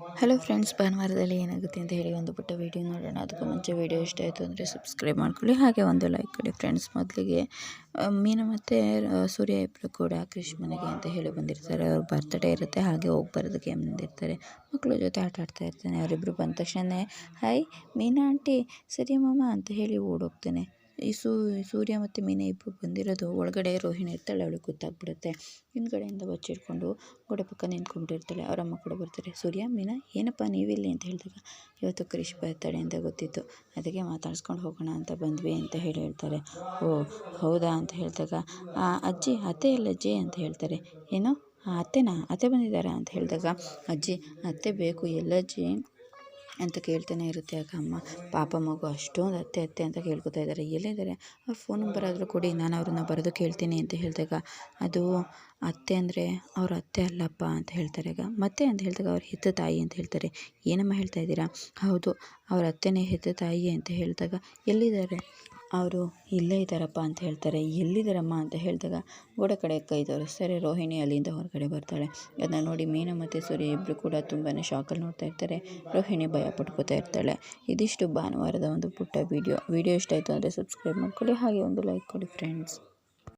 Hello friends ಭಾನುವಾರದಲ್ಲಿ ಏನಾಗುತ್ತೆ ಅಂತ ಹೇಳಿ ಒಂದು ಪುಟ್ಟ ವೀಡಿಯೋ ನೋಡೋಣ. ಅದಕ್ಕೂ ಮುಂಚೆ ವೀಡಿಯೋ ಇಷ್ಟ ಆಯಿತು ಅಂದರೆ ಸಬ್ಸ್ಕ್ರೈಬ್ ಮಾಡ್ಕೊಳ್ಳಿ. ಹಾಗೆ ಒಂದು ಲೈಕ್ ಕೊಡಿ ಫ್ರೆಂಡ್ಸ್ ಮೊದಲಿಗೆ ಮೀನು ಮತ್ತು ಸೂರ್ಯ ಇಬ್ಬರು ಕೂಡ ಕೃಷಿ ಮನೆಗೆ ಅಂತ ಹೇಳಿ ಬಂದಿರ್ತಾರೆ. ಅವ್ರ ಬರ್ತ್ಡೇ ಇರುತ್ತೆ. ಹಾಗೆ ಹೋಗಿ ಬರೋದಕ್ಕೆ ಬಂದಿರ್ತಾರೆ ಮಕ್ಕಳ ಜೊತೆ ಆಟ ಆಡ್ತಾ ಇರ್ತಾನೆ. ಅವರಿಬ್ಬರು ಬಂದ ತಕ್ಷಣ ಹಾಯ್ ಮೀನಾ ಆಂಟಿ ಸರಿ ಮಾಮ ಅಂತ ಹೇಳಿ ಓಡೋಗ್ತಾನೆ. ಈ ಸೂರ್ಯ ಮತ್ತು ಮೀನ ಇಬ್ಬರು ಬಂದಿರೋದು. ಒಳಗಡೆ ರೋಹಿಣಿ ಇರ್ತಾಳೆ, ಅವಳಿಗೆ ಗೊತ್ತಾಗ್ಬಿಡುತ್ತೆ. ಹಿಂದ್ಗಡೆಯಿಂದ ಬಚ್ಚಿಟ್ಕೊಂಡು ಗೋಡೆ ಪಕ್ಕ ನಿಂತ್ಕೊಂಡಿರ್ತಾಳೆ ಅವ್ರ ಅಮ್ಮ ಕೂಡ ಬರ್ತಾರೆ, ಸೂರ್ಯ, ಮೀನಾ, ಏನಪ್ಪ ನೀವಿಲ್ಲಿ ಅಂತ ಹೇಳಿದಾಗ, ಇವತ್ತು ಕ್ರಿಶ್ ಬರ್ತಾಳೆ ಅಂತ ಗೊತ್ತಿತ್ತು. ಅದಕ್ಕೆ ಮಾತಾಡ್ಸ್ಕೊಂಡು ಹೋಗೋಣ ಅಂತ ಬಂದ್ವಿ ಅಂತ ಹೇಳಿ ಹೇಳ್ತಾರೆ. ಓ, ಹೌದಾ ಅಂತ ಹೇಳಿದಾಗ ಅಜ್ಜಿ, ಅತ್ತೆ ಅಲ್ಲ ಅಜ್ಜಿ? ಅಂತ ಹೇಳ್ತಾರೆ. ಏನು ಅತ್ತೆನಾ? ಅತ್ತೆ ಬಂದಿದ್ದಾರಾ? ಅಂತ ಹೇಳಿದಾಗ, ಅಜ್ಜಿ, ಅತ್ತೆ ಬೇಕು ಎಲ್ಲಜ್ಜಿ ಅಂತ ಕೇಳ್ತಾನೆ ಇರುತ್ತೆ. ಆಗ ಅಮ್ಮ? ಪಾಪ ಮಗು ಅಷ್ಟೊಂದು ಅತ್ತೆ ಅತ್ತೆ ಅಂತ ಕೇಳ್ಕೊತಾ ಇದ್ದಾರೆ. ಎಲ್ಲಿದ್ದಾರೆ ಅವ್ರ ಫೋನ್ ನಂಬರ್ ಆದರೂ ಕೊಡಿ. ನಾನು ಅವ್ರನ್ನ ಬರೆದು ಕೇಳ್ತೀನಿ ಅಂತ ಹೇಳಿದಾಗ, ಅದು ಅತ್ತೆ ಅಂದರೆ ಅವ್ರ ಅತ್ತೆ ಅಲ್ಲಪ್ಪ ಅಂತ ಹೇಳ್ತಾರೆ. ಆಗ ಮತ್ತೆ ಅಂತ ಹೇಳಿದಾಗ, ಅವ್ರ ಹೆತ್ತ ತಾಯಿ ಅಂತ ಹೇಳ್ತಾರೆ. ಏನಮ್ಮ ಹೇಳ್ತಾ ಇದ್ದೀರಾ? ಹೌದು, ಅವ್ರ ಅತ್ತೆನೇ ಹೆತ್ತ ತಾಯಿ ಅಂತ ಹೇಳಿದಾಗ, ಎಲ್ಲಿದ್ದಾರೆ? ಅವರು, ಇಲ್ಲೇ ಇದ್ದಾರಪ್ಪ ಅಂತ ಹೇಳ್ತಾರೆ. ಎಲ್ಲಿದ್ದಾರಮ್ಮ ಅಂತ ಹೇಳಿದಾಗ ಗೋಡೆ ಕಡೆ ಕೈ ತೋರಿಸ್ತಾರೆ. ರೋಹಿಣಿ ಅಲ್ಲಿಂದ ಹೊರಗಡೆ ಬರ್ತಾಳೆ. ಅದನ್ನ ನೋಡಿ ಮೀನು ಮತ್ತು ಸೂರ್ಯ ಇಬ್ಬರು ಕೂಡ ತುಂಬಾ ಶಾಕಲ್ಲಿ ನೋಡ್ತಾ ಇರ್ತಾರೆ. ರೋಹಿಣಿ ಭಯ ಪಟ್ಕೋತಾ ಇರ್ತಾಳೆ. ಇದಿಷ್ಟು ಭಾನುವಾರದ ಒಂದು ಪುಟ್ಟ ವೀಡಿಯೋ ವೀಡಿಯೋ ಇಷ್ಟ ಆಯಿತು ಅಂದರೆ ಸಬ್ಸ್ಕ್ರೈಬ್ ಮಾಡ್ಕೊಳ್ಳಿ. ಹಾಗೆ ಒಂದು ಲೈಕ್ ಕೊಡಿ ಫ್ರೆಂಡ್ಸ್